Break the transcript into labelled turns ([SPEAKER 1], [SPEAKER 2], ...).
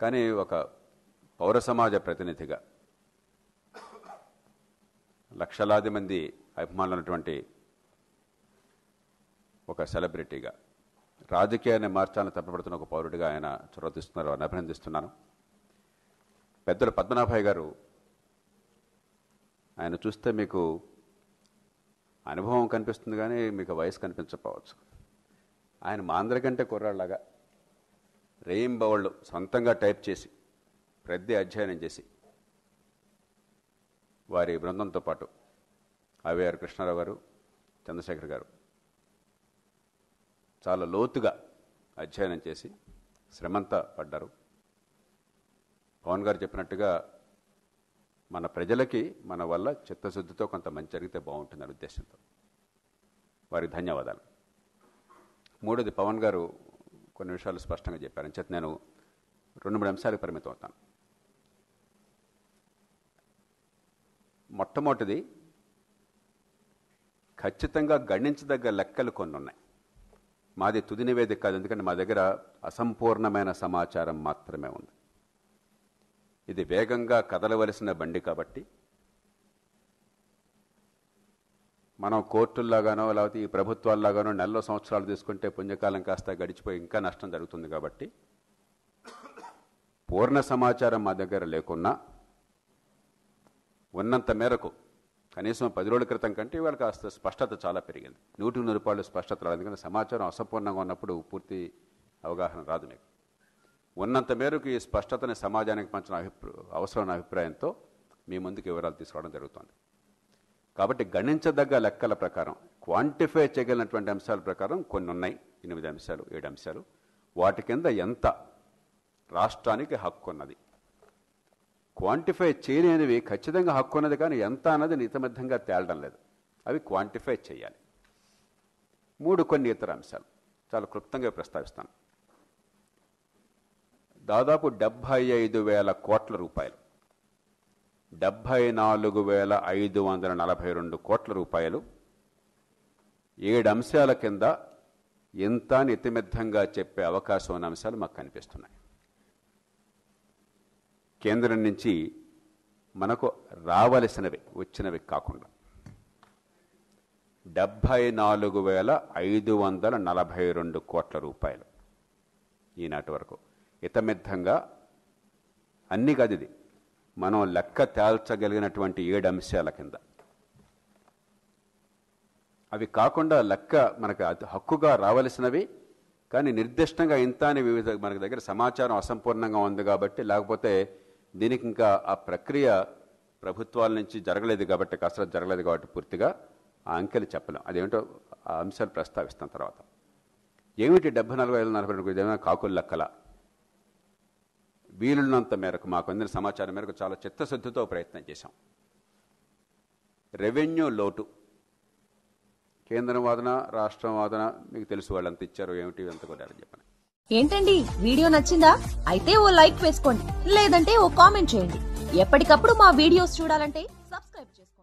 [SPEAKER 1] కానీ ఒక పౌర సమాజ ప్రతినిధిగా లక్షలాది మంది అభిమానులు ఉన్నటువంటి ఒక సెలబ్రిటీగా రాజకీయాన్ని మార్చాలని తప్పబడుతున్న ఒక పౌరుడిగా ఆయన చొరవ తీసుకున్నారు అని అభినందిస్తున్నాను. పెద్దలు పద్మనాభయ్య గారు ఆయన చూస్తే మీకు అనుభవం కనిపిస్తుంది కానీ మీకు వయసు కనిపించకపోవచ్చు. ఆయన మా అందరికంటే కుర్రాళ్ళగా రేయింబవళ్ళు సొంతంగా టైప్ చేసి ప్రతి అధ్యయనం చేసి వారి బృందంతో పాటు అవేఆర్ కృష్ణారావు గారు చంద్రశేఖర్ గారు చాలా లోతుగా అధ్యయనం చేసి శ్రమంతా పడ్డారు. పవన్ గారు చెప్పినట్టుగా మన ప్రజలకి మన వల్ల చిత్తశుద్ధితో కొంత మంచి జరిగితే బాగుంటుందనే ఉద్దేశంతో. వారికి ధన్యవాదాలు. మూడోది పవన్ గారు కొన్ని విషయాలు స్పష్టంగా చెప్పారు అంచేత నేను రెండు మూడు అంశాలకు పరిమితం అవుతాను. మొట్టమొదటిది ఖచ్చితంగా గణించదగ్గ లెక్కలు కొన్ని ఉన్నాయి. మాది తుది నివేదిక కాదు ఎందుకంటే మా దగ్గర అసంపూర్ణమైన సమాచారం మాత్రమే ఉంది. ఇది వేగంగా కదలవలసిన బండి కాబట్టి మనం కోర్టుల్లాగానో లేకపోతే ఈ ప్రభుత్వాల్లాగానో నెలలో సంవత్సరాలు తీసుకుంటే పుణ్యకాలం కాస్త గడిచిపోయి ఇంకా నష్టం జరుగుతుంది కాబట్టి పూర్ణ సమాచారం మా దగ్గర లేకున్నా ఉన్నంత మేరకు కనీసం పది రోజుల క్రితం కంటే ఇవాళ కాస్త స్పష్టత చాలా పెరిగింది. నూటికి నూరు రూపాయలు స్పష్టత రాదు ఎందుకంటే సమాచారం అసంపూర్ణంగా ఉన్నప్పుడు పూర్తి అవగాహన రాదు మీకు. ఉన్నంత మేరకు ఈ స్పష్టతని సమాజానికి పంచిన అభిప్రా అవసరమైన అభిప్రాయంతో మీ ముందుకు వివరాలు తీసుకురావడం జరుగుతుంది. కాబట్టి గణించదగ్గ లెక్కల ప్రకారం క్వాంటిఫై చేయగలిగినటువంటి అంశాల ప్రకారం కొన్ని ఉన్నాయి. ఎనిమిది అంశాలు ఏడు అంశాలు. వాటి కింద ఎంత రాష్ట్రానికి హక్కు ఉన్నది? క్వాంటిఫై చేయలేనివి ఖచ్చితంగా హక్కు ఉన్నది కానీ ఎంత అన్నది నితమధ్యంగా తేలడం లేదు. అవి క్వాంటిఫై చేయాలి. మూడు కొన్ని ఇతర అంశాలు. చాలా క్లుప్తంగా ప్రస్తావిస్తాను. దాదాపు డెబ్భై ఐదు వేల కోట్ల రూపాయలు. డెబ్భై నాలుగు వేల ఐదు వందల నలభై రెండు కోట్ల రూపాయలు. ఏడు అంశాల కింద ఎంత నితిమిద్ధంగా చెప్పే అవకాశం ఉన్న అంశాలు మాకు కనిపిస్తున్నాయి. కేంద్రం నుంచి మనకు రావలసినవి వచ్చినవి కాకుండా డెబ్భై నాలుగు వేల ఐదు వందల నలభై రెండు కోట్ల రూపాయలు ఈనాటి వరకు. ఇతమిద్ధంగా అన్ని గదిది మనం లెక్క తేల్చగలిగినటువంటి ఏడు అంశాల కింద. అవి కాకుండా లెక్క మనకు అతి- హక్కుగా రావలసినవి కానీ నిర్దిష్టంగా ఇంత అని వివిధ మనకి దగ్గర సమాచారం అసంపూర్ణంగా ఉంది కాబట్టి లేకపోతే దీనికి ఇంకా ఆ ప్రక్రియ ప్రభుత్వాల నుంచి జరగలేదు కాబట్టి కసరత్ జరగలేదు కాబట్టి పూర్తిగా ఆ అంకెలు చెప్పలేం. అదేమిటో ఆ అంశాలు ప్రస్తావిస్తాం తర్వాత. ఏమిటి డెబ్బై నాలుగు వేల నలభై రెండు ఏమైనా కాకులు లెక్కల? వీలున్నంత మేరకు మాకు అందిన సమాచారం మేరకు చాలా చిత్తశుద్ధితో ప్రయత్నం చేశాం. రెవెన్యూ లోటు. కేంద్రం వాదన రాష్ట్రం వాదన మీకు తెలుసు వాళ్ళు అంత ఇచ్చారు ఏమిటి ఎంత కొట్టారని చెప్పని
[SPEAKER 2] ఏంటండి వీడియో నచ్చిందా? అయితే ఓ లైక్ వేసుకోండి లేదంటే ఓ కామెంట్ చేయండి. ఎప్పటికప్పుడు మా వీడియోస్ చూడాలంటే సబ్స్క్రైబ్ చేసుకోండి.